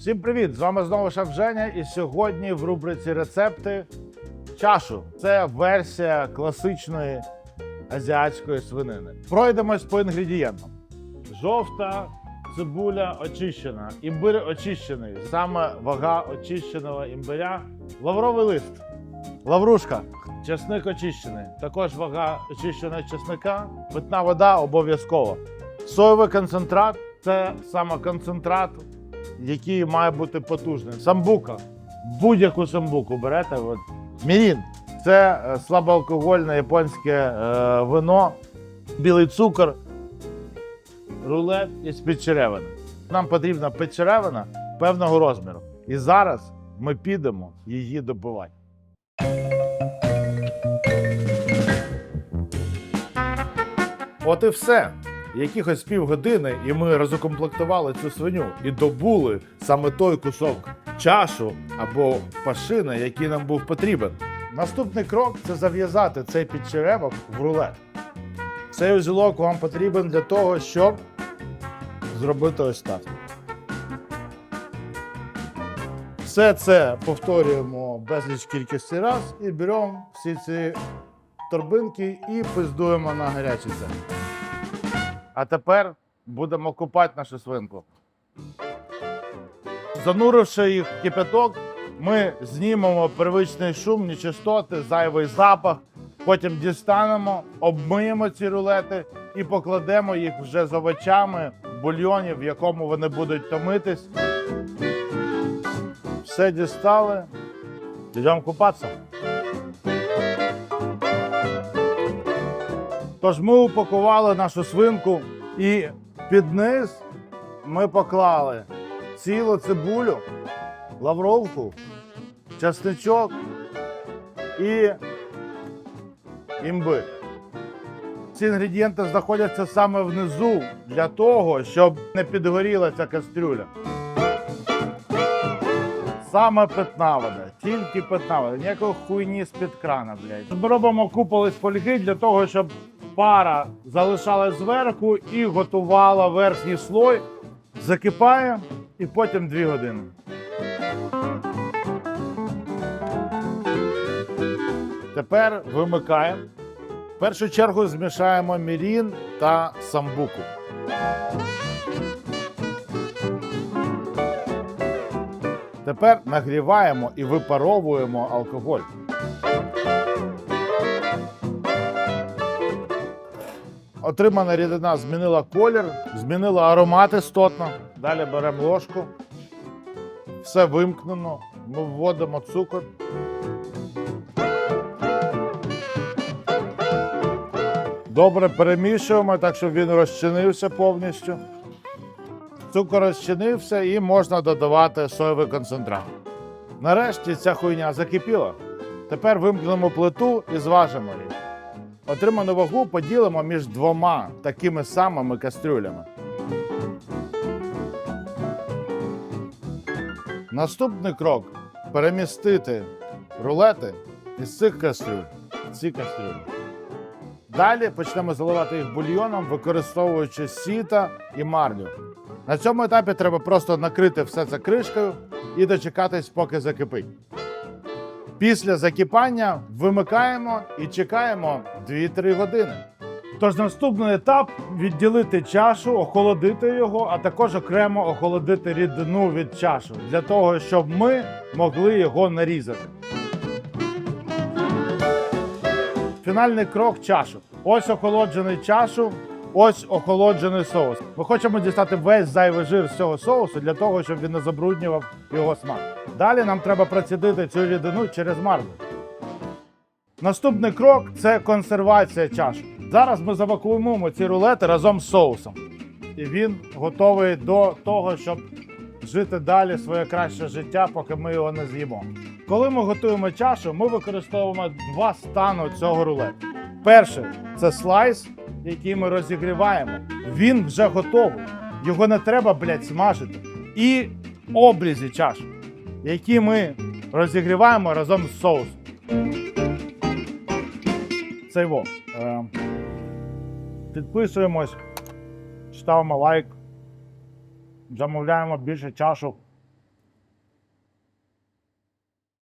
Всім привіт! З вами знову шеф Женя. І сьогодні в рубриці рецепти чашу. Це версія класичної азіатської свинини. Пройдемось по інгредієнтам: жовта цибуля очищена, імбир очищений. Саме вага очищеного імбиря, лавровий лист, лаврушка, чесник очищений. Також вага очищеного чесника, питна вода обов'язково. Соєвий концентрат це саме концентрат, який має бути потужним. Самбука. Будь-яку самбуку берете. От. Мірін це е, слабоалкогольне японське е, вино, білий цукор, рулет із підчеревини. Нам потрібна підчеревина певного розміру. І зараз ми підемо її добивати. От і все. Якихось півгодини, і ми розукомплектували цю свиню і добули саме той кусок чашу або пашини, який нам був потрібен. Наступний крок це зав'язати цей підчеревок в рулет. Цей узілок вам потрібен для того, щоб зробити ось так. Все це повторюємо безліч кількості раз і беремо всі ці торбинки і пиздуємо на гарячий цех. А тепер будемо купати нашу свинку. Зануривши їх в кипяток, ми знімемо первичний шум, нечистоти, зайвий запах. Потім дістанемо, обмиємо ці рулети і покладемо їх вже з овочами в бульйоні, в якому вони будуть томитись. Все дістали. Йдемо купатися. Тож ми упакували нашу свинку і під низ ми поклали цілу цибулю, лавровку, часничок і імбир. Ці інгредієнти знаходяться саме внизу для того, щоб не підгоріла ця кастрюля. Саме питна вода, тільки питна вода, ніякої хуйні з-під крана, блядь. Ми робимо куполи з фольги для того, щоб пара залишалась зверху і готувала верхній слой, закипає і потім 2 години. Тепер вимикаємо. В першу чергу змішаємо мірін та самбуку. Тепер нагріваємо і випаровуємо алкоголь. Отримана рідина змінила колір, змінила аромат істотно. Далі беремо ложку. Все вимкнено. Ми вводимо цукор. Добре перемішуємо, так щоб він розчинився повністю. Цукор розчинився і можна додавати соєвий концентрат. Нарешті ця хуйня закипіла. Тепер вимкнемо плиту і зважимо її. Отриману вагу поділимо між двома такими самими кастрюлями. Наступний крок перемістити рулети із цих кастрюль в ці кастрюлі. Далі почнемо заливати їх бульйоном, використовуючи сіта і марлю. На цьому етапі треба просто накрити все це кришкою і дочекатись, поки закипить. Після закипання вимикаємо і чекаємо 2-3 години. Тож наступний етап відділити чашу, охолодити його, а також окремо охолодити рідину від чашу для того, щоб ми могли його нарізати. Фінальний крок чашу. Ось охолоджений чашу, ось охолоджений соус. Ми хочемо дістати весь зайвий жир з цього соусу для того, щоб він не забруднював його смак. Далі нам треба процідити цю рідину через марлю. Наступний крок це консервація чаші. Зараз ми завакуумуємо ці рулети разом з соусом. І він готовий до того, щоб жити далі своє краще життя, поки ми його не з'їмо. Коли ми готуємо чашу, ми використовуємо два стану цього рулету. Перший це слайс, який ми розігріваємо. Він вже готовий. Його не треба, блядь, смажити. І обрізі чаш, які ми розігріваємо разом з соусом. Це його. Е, підписуємось, ставимо лайк, замовляємо більше чашок.